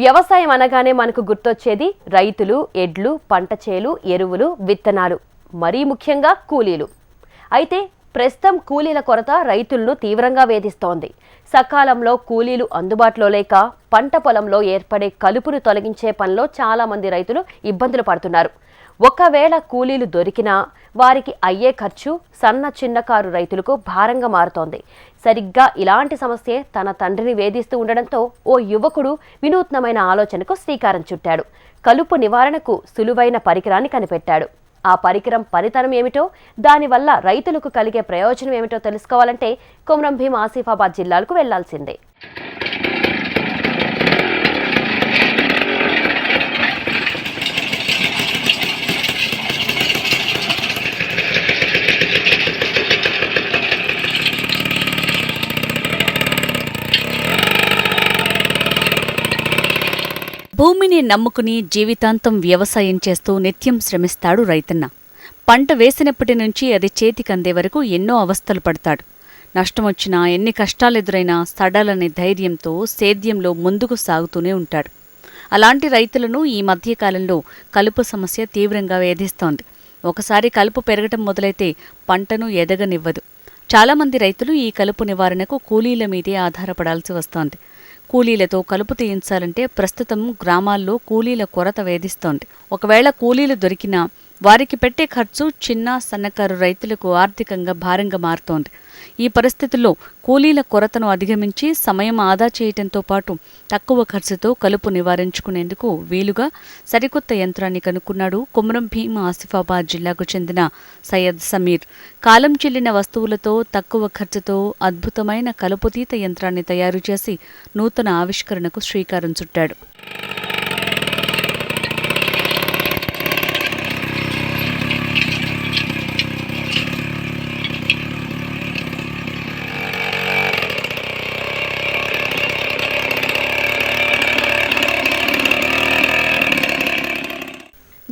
వ్యవసాయం అనగానే మనకు గుర్తొచ్చేది రైతులు ఎడ్లు పంట చేలు ఎరువులు విత్తనాలు మరీ ముఖ్యంగా కూలీలు. అయితే ప్రస్తుతం కూలీల కొరత రైతులను తీవ్రంగా వేధిస్తోంది. సకాలంలో కూలీలు అందుబాటులో లేక పంట పొలంలో ఏర్పడే కలుపును తొలగించే పనిలో చాలామంది రైతులు ఇబ్బందులు పడుతున్నారు. ఒకవేళ కూలీలు దొరికినా వారికి అయ్యే ఖర్చు సన్న చిన్నకారు రైతులకు భారంగా మారుతోంది. సరిగ్గా ఇలాంటి సమస్యే తన తండ్రిని వేధిస్తూ ఉండడంతో ఓ యువకుడు వినూత్నమైన ఆలోచనకు శ్రీకారం చుట్టాడు. కలుపు నివారణకు సులువైన పరికరాన్ని కనిపెట్టాడు. ఆ పరికరం పనితనం ఏమిటో దానివల్ల రైతులకు కలిగే ప్రయోజనం ఏమిటో తెలుసుకోవాలంటే కొమరం భీం ఆసిఫాబాద్ జిల్లాలకు వెళ్ళాల్సిందే. భూమిని నమ్ముకుని జీవితాంతం వ్యవసాయం చేస్తూ నిత్యం శ్రమిస్తాడు రైతన్న. పంట వేసినప్పటి నుంచి అది చేతికందే వరకు ఎన్నో అవస్థలు పడతాడు. నష్టమొచ్చినా ఎన్ని కష్టాలెదురైనా సడాలనే ధైర్యంతో సేద్యంలో ముందుకు సాగుతూనే ఉంటాడు. అలాంటి రైతులను ఈ మధ్యకాలంలో కలుపు సమస్య తీవ్రంగా వేధిస్తోంది. ఒకసారి కలుపు పెరగటం మొదలైతే పంటను ఎదగనివ్వదు. చాలామంది రైతులు ఈ కలుపు నివారణకు కూలీల మీదే ఆధారపడాల్సి వస్తోంది. కూలీలతో కలుపు తీయించాలంటే ప్రస్తుతం గ్రామాల్లో కూలీల కొరత వేధిస్తోంది. ఒకవేళ కూలీలు దొరికినా వారికి పెట్టే ఖర్చు చిన్న సన్నకారు రైతులకు ఆర్థికంగా భారంగా మారుతోంది. ఈ పరిస్థితుల్లో కూలీల కొరతను అధిగమించి సమయం ఆదా చేయటంతో పాటు తక్కువ ఖర్చుతో కలుపు నివారించుకునేందుకు వీలుగా సరికొత్త యంత్రాన్ని కనుక్కున్నాడు కుమరం భీం ఆసిఫాబాద్ జిల్లాకు చెందిన సయ్యద్ సమీర్. కాలం చెల్లిన వస్తువులతో తక్కువ ఖర్చుతో అద్భుతమైన కలుపుతీత యంత్రాన్ని తయారు చేసి నూతన ఆవిష్కరణకు శ్రీకారం చుట్టాడు.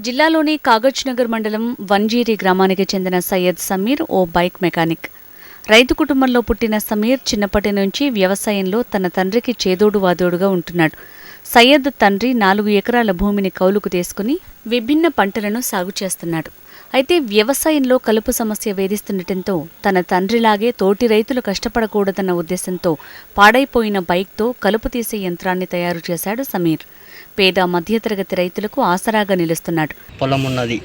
జిల్లాలోని కాగజ్ నగర్ మండలం వంజీరి గ్రామానికి చెందిన సయ్యద్ సమీర్ ఓ బైక్ మెకానిక్. రైతు కుటుంబంలో పుట్టిన సమీర్ చిన్నప్పటి నుంచి వ్యవసాయంలో తన తండ్రికి చేదోడు వాదోడుగా ఉంటున్నాడు. సయ్యద్ తండ్రి నాలుగు ఎకరాల భూమిని కౌలుకు తీసుకుని విభిన్న పంటలను సాగు చేస్తున్నాడు. అయితే వ్యవసాయంలో కలుపు సమస్య వేధిస్తుండటంతో తన తండ్రిలాగే తోటి రైతులు కష్టపడకూడదన్న ఉద్దేశంతో పాడైపోయిన బైక్తో కలుపు తీసే యంత్రాన్ని తయారు చేశాడు సమీర్. పేద మధ్యతరగతి రైతులకు ఆసరాగా నిలుస్తున్నాడు. పొలం ఉన్నది.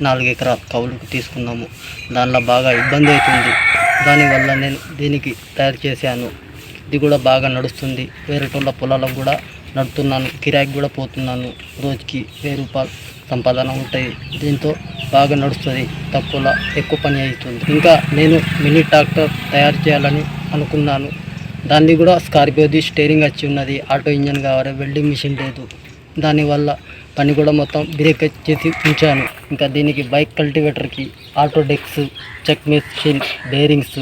నాలుగు ఎకరాలు కౌలుకు తీసుకున్నాము దానిలో బాగా ఇబ్బంది అవుతుంది. దానివల్ల నేను దీనికి తయారు చేశాను. ఇది కూడా బాగా నడుస్తుంది. వేరేటోళ్ళ పొలాలకు కూడా నడుపుతున్నాను. కిరాయికి కూడా పోతున్నాను. రోజుకి వెయ్యి రూపాయలు సంపాదన ఉంటాయి. దీంతో బాగా నడుస్తుంది. తక్కువలో ఎక్కువ పని అవుతుంది. ఇంకా నేను మినీ ట్రాక్టర్ తయారు చేయాలని అనుకున్నాను. దాన్ని కూడా స్కార్పియోది స్టేరింగ్ వచ్చి ఉన్నది. ఆటో ఇంజన్ కావాలి. వెల్డింగ్ మిషన్ లేదు. దానివల్ల పని కూడా మొత్తం బ్రేక్ చేసి ఉంచాను. ఇంకా దీనికి బైక్ కల్టివేటర్కి ఆటో డెక్స్ చెక్ మెషిన్ బేరింగ్స్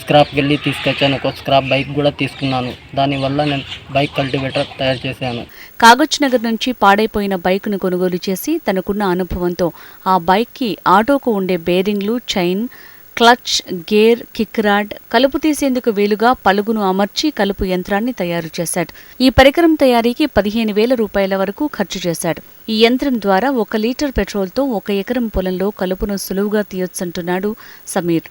స్క్రాప్కి వెళ్ళి తీసుకొచ్చాను. ఒక స్క్రాప్ బైక్ కూడా తీసుకున్నాను. దానివల్ల నేను బైక్ కల్టివేటర్ తయారు చేశాను. కాగజ్ నగర్ నుంచి పాడైపోయిన బైక్ను కొనుగోలు చేసి తనకున్న అనుభవంతో ఆ బైక్కి ఆటోకు ఉండే బేరింగ్లు chain clutch gear kick rod కలుపు తీసేందుకు వీలుగా పలుగును అమర్చి కలుపు యంత్రాన్ని తయారు చేశాడు. ఈ పరికరం తయారీకి పదిహేను వేల రూపాయల వరకు ఖర్చు చేశాడు. ఈ యంత్రం ద్వారా ఒక లీటర్ పెట్రోల్తో ఒక ఎకరం పొలంలో కలుపును సులువుగా తీయొచ్చంటున్నాడు సమీర్.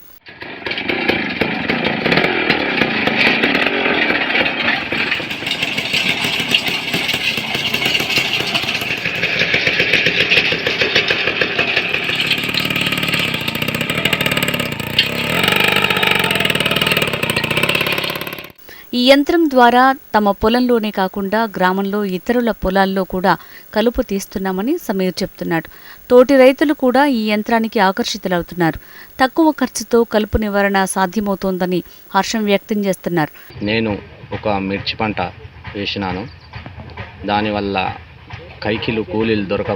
ఈ యంత్రం ద్వారా తమ పొలంలోనే కాకుండా గ్రామంలో ఇతరుల పొలాల్లో కూడా కలుపు తీస్తున్నామని సమీర్ చెప్తున్నాడు. తోటి రైతులు కూడా ఈ యంత్రానికి ఆకర్షితులవుతున్నారు. తక్కువ ఖర్చుతో కలుపు నివారణ సాధ్యమవుతోందని హర్షం వ్యక్తం చేస్తున్నారు. నేను ఒక మిర్చి పంట వేసినాను. దానివల్ల కైకిలు కూలీలు దొరక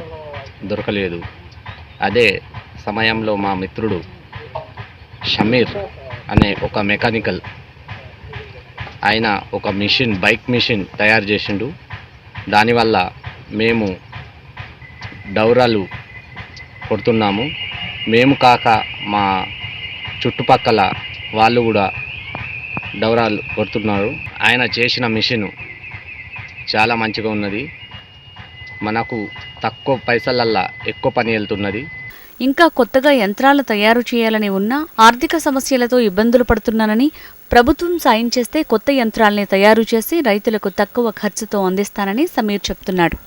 దొరకలేదు. అదే సమయంలో మా మిత్రుడు షమీర్ అనే ఒక మెకానికల్ ఆయన ఒక మిషన్ బైక్ మిషన్ తయారు చేసిండు. దానివల్ల మేము డౌరాలు కొడుతున్నాము. మేము కాక మా చుట్టుపక్కల వాళ్ళు కూడా డౌరాలు కొడుతున్నారు. ఆయన చేసిన మిషను చాలా మంచిగా ఉన్నది. మనకు తక్కువ పైసలల్లా ఎక్కువ పని వెళ్తున్నది. ఇంకా కొత్తగా యంత్రాలు తయారు చేయాలని ఉన్నా ఆర్థిక సమస్యలతో ఇబ్బందులు పడుతున్నానని ప్రభుత్వం సాయం చేస్తే కొత్త యంత్రాల్ని తయారు చేసి రైతులకు తక్కువ ఖర్చుతో అందిస్తానని సమీర్ చెప్తున్నాడు.